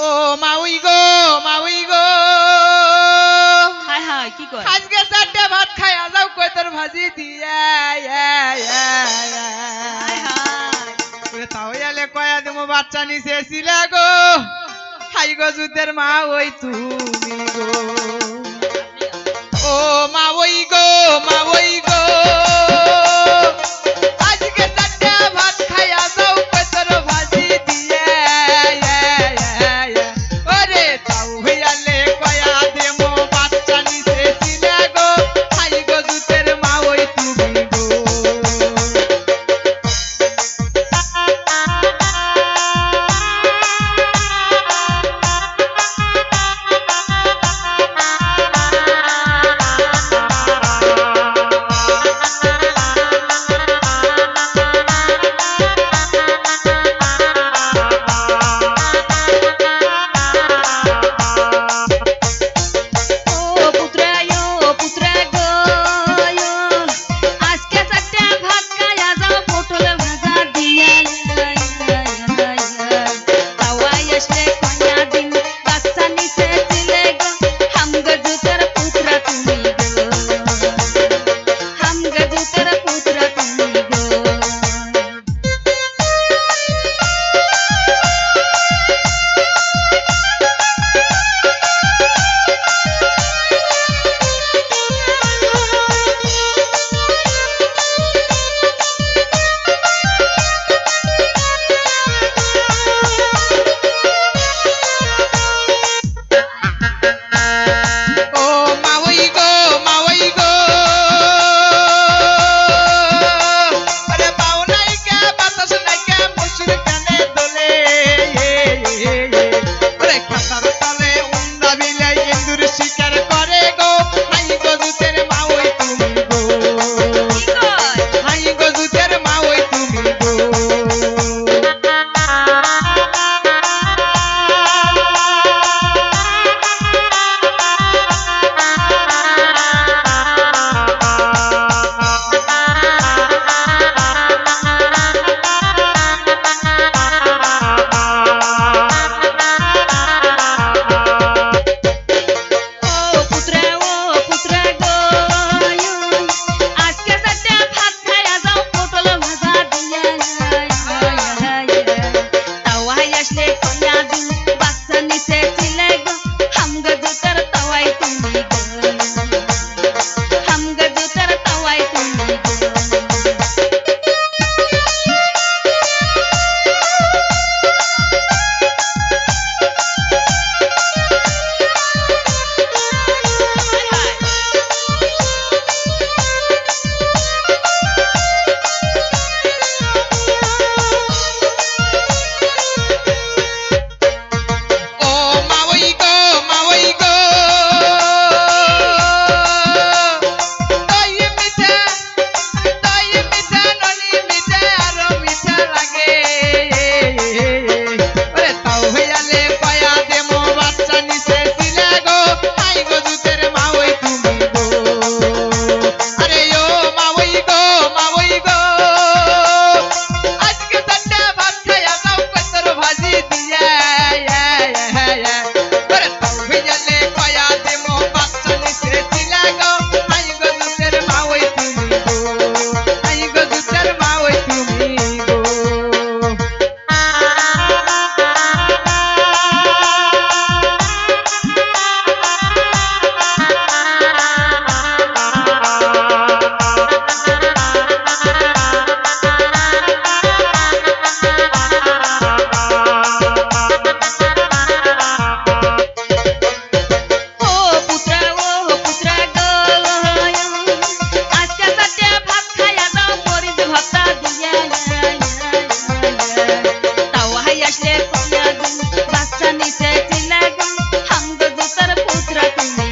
ও মাউই গো মাউই গো। হায় হায় কি কয়? আজকে চারটে ভাত খাই আজাও কই তোর ভাজি দিয়া তাহলে কয়া তুমি বাচ্চা নিচে ছিলা গো। হাই গো জুতের মা ওই তুমি গো। ও মা ওই গো মা ওই trato